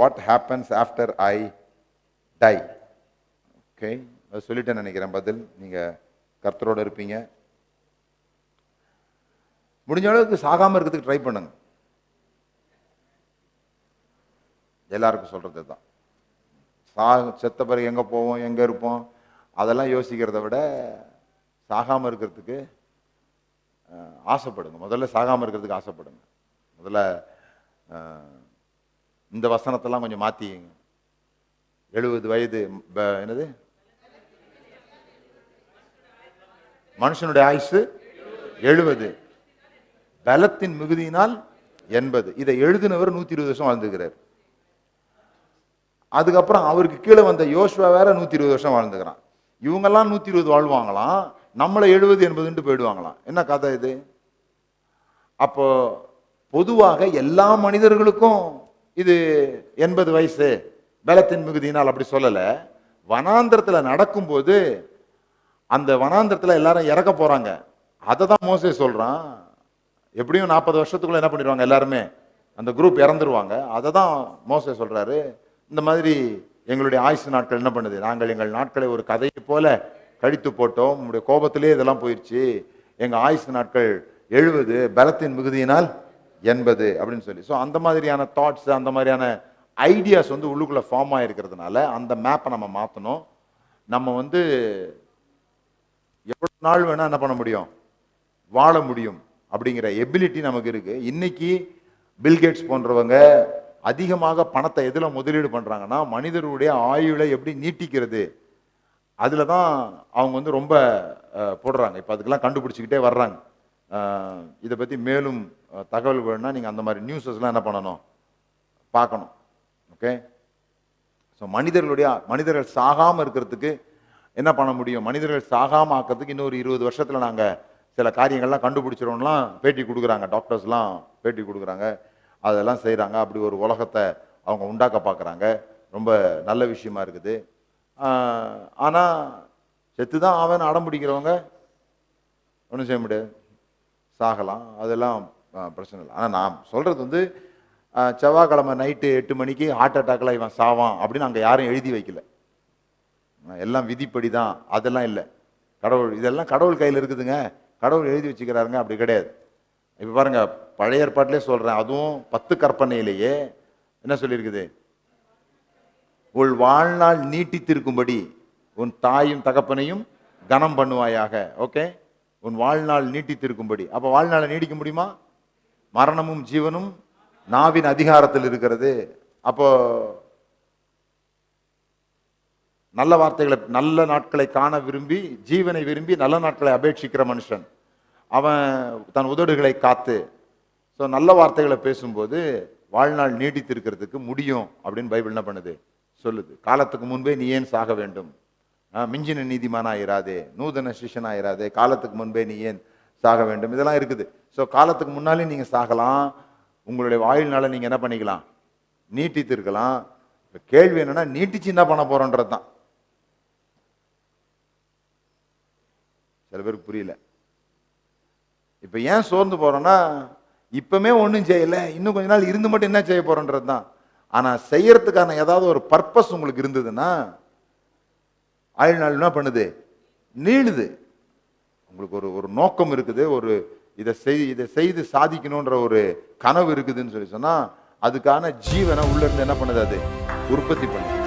What happens after I die okay அதை சொல்லிட்டேன் நினைக்கிறேன் பதில். நீங்கள் கர்த்தரோடு இருப்பீங்க. முடிஞ்ச அளவுக்கு சாகாமல் இருக்கிறதுக்கு ட்ரை பண்ணுங்க. எல்லாருக்கும் சொல்கிறது தான் சா செத்த பிறகு எங்கே போவோம் எங்கே இருப்போம்? அதெல்லாம் யோசிக்கிறத விட சாகாமல் இருக்கிறதுக்கு ஆசைப்படுங்க. முதல்ல சாகாமல் இருக்கிறதுக்கு ஆசைப்படுங்க. முதல்ல இந்த வசனத்தெல்லாம் கொஞ்சம் மாற்றிங்க எழுபது வயது என்னது? மனுஷனுடைய ஆயுசு எழுபது. பலத்தின் மிகுதியினால் எண்பது. இதை எழுதினவர் நூத்தி இருபது வருஷம் வாழ்ந்துக்கிறார். அதுக்கப்புறம் அவருக்கு கீழே வந்த யோசுவா வேற நூத்தி இருபது வருஷம் வாழ்ந்துக்கிறான். இவங்கெல்லாம் நூத்தி இருபது வாழ்வாங்களாம். நம்மளை எழுபது எண்பதுன்ட்டு போயிடுவாங்களாம். என்ன கதை இது? அப்போ பொதுவாக எல்லா மனிதர்களுக்கும் இது எண்பது வயசு. பலத்தின் மிகுதியினால் அப்படி சொல்லலை. வனாந்திரத்தில் நடக்கும்போது அந்த வனாந்திரத்தில் எல்லாரும் இறக்க போகிறாங்க அதை தான் மோசே சொல்கிறான் எப்படியும் நாற்பது வருஷத்துக்குள்ள என்ன பண்ணிடுவாங்க எல்லாருமே? அந்த குரூப் இறந்துருவாங்க. அதை தான் மோசே சொல்கிறாரு இந்த மாதிரி எங்களுடைய ஆயுசு நாட்கள் என்ன பண்ணுது? நாங்கள் எங்கள் நாட்களை ஒரு கதையை போல கழித்து போட்டோம். உங்களுடைய கோபத்திலே இதெல்லாம் போயிடுச்சு எங்கள் ஆயுசு நாட்கள் எழுபது பலத்தின் மிகுதியினால் எண்பது அப்படின்னு சொல்லி. ஸோ அந்த மாதிரியான தாட்ஸ் அந்த மாதிரியான ஐடியாஸ் வந்து உள்ளுக்குள்ளே ஃபார்ம் ஆகிருக்கிறதுனால அந்த மேப்பை நம்ம மாற்றணும் நம்ம வந்து எவ்வளோ நாள் வேணால் என்ன பண்ண முடியும்? வாழ முடியும் அப்படிங்கிற எபிலிட்டி நமக்கு இருக்குது இன்றைக்கி பில்கேட்ஸ் போன்றவங்க அதிகமாக பணத்தை எதில் முதலீடு பண்ணுறாங்கன்னா மனிதருடைய ஆயுளை எப்படி நீட்டிக்கிறது? அதில் தான் அவங்க வந்து ரொம்ப போடுறாங்க. இப்போ அதுக்கெல்லாம் கண்டுபிடிச்சிக்கிட்டே வர்றாங்க. இதை பற்றி மேலும் தகவல் வேணும்னா நீங்கள் அந்த மாதிரி நியூஸஸ்லாம் என்ன பண்ணணும்? பார்க்கணும். ஓகே ஸோ மனிதர்களுடைய மனிதர்கள் சாகாமல் இருக்கிறதுக்கு என்ன பண்ண முடியும்? மனிதர்கள் சாகாமல் ஆக்கிறதுக்கு இன்னொரு இருபது வருஷத்தில் நாங்கள் சில காரியங்கள்லாம் கண்டுபிடிச்சிரோம்லாம் பேட்டி கொடுக்குறாங்க. டாக்டர்ஸ்லாம் பேட்டி கொடுக்குறாங்க. அதெல்லாம் செய்கிறாங்க அப்படி ஒரு உலகத்தை அவங்க உண்டாக்க பார்க்குறாங்க. ரொம்ப நல்ல விஷயமா இருக்குது. ஆனால் செத்து தான் அவன் அடம் பிடிக்கிறவங்க ஒன்றும் செய்ய முடியாது. சாகலாம். அதெல்லாம் பிரச்சனை இல்லை. ஆனால் நான் சொல்கிறது வந்து செவ்வாய்க்கிழமை நைட்டு எட்டு மணிக்கு ஹார்ட் அட்டாக்கில் இவன் சாவான் அப்படின்னு அங்கே யாரும் எழுதி வைக்கல. எல்லாம் விதிப்படி தான் அதெல்லாம் இல்லை. கடவுள் இதெல்லாம் கடவுள் கையில் இருக்குதுங்க. கடவுள் எழுதி வச்சுக்கிறாருங்க. அப்படி கிடையாது. இப்போ பாருங்க பழைய ஏற்பாட்டிலே சொல்கிறேன் அதுவும் பத்து கற்பனையிலேயே என்ன சொல்லியிருக்குது? உள் வாழ்நாள் நீட்டித்திருக்கும்படி உன் தாயும் தகப்பனையும் கனம் பண்ணுவாயாக. ஓகே? உன் வாழ்நாள் நீட்டித்திருக்கும்படி. அப்போ வாழ்நாளை நீடிக்க முடியுமா? மரணமும் ஜீவனும் நாவின் அதிகாரத்தில் இருக்கிறது. அப்போ நல்ல வார்த்தைகளை நல்ல நாட்களை காண விரும்பி ஜீவனை விரும்பி நல்ல நாட்களை அபேட்சிக்கிற மனுஷன். அவன் தன் உதடுகளை காத்து. ஸோ நல்ல வார்த்தைகளை பேசும்போது வாழ்நாள் நீடித்திருக்கிறதுக்கு முடியும் அப்படின்னு பைபிள் என்ன பண்ணுது? சொல்லுது. காலத்துக்கு முன்பே நீ ஏன் சாக வேண்டும்? மிஞ்சின நீதிமானாயிராதே நூதன சிஷனாயிராதே காலத்துக்கு முன்பே நீ ஏன் சாக வேண்டும்? இதெல்லாம் இருக்குது. ஸோ காலத்துக்கு முன்னாலே நீங்கள் சாகலாம். உங்களுடைய வாழ்நாளை நீங்கள் என்ன பண்ணிக்கலாம்? நீட்டித்து இருக்கலாம் இப்போ கேள்வி என்னென்னா நீட்டிச்சு என்ன பண்ண போகிறோன்றது தான். சில பேருக்கு புரியல. இப்போ ஏன் சோர்ந்து போகிறோன்னா இப்பமே ஒன்றும் செய்யல. இன்னும் கொஞ்ச நாள் இருந்து மட்டும் என்ன செய்ய போகிறோன்றது தான். ஆனால் செய்யறதுக்கான ஏதாவது ஒரு பர்பஸ் உங்களுக்கு இருந்ததுன்னா ஆயுள் நாள் என்ன பண்ணுது? நீளுது. உங்களுக்கு ஒரு ஒரு நோக்கம் இருக்குது ஒரு இதை செய் இதை செய்து சாதிக்கணுன்ற ஒரு கனவு இருக்குதுன்னு சொல்லி சொன்னால் அதுக்கான ஜீவனை உள்ளேருந்து என்ன பண்ணுது அது? உற்பத்தி பண்ணுது.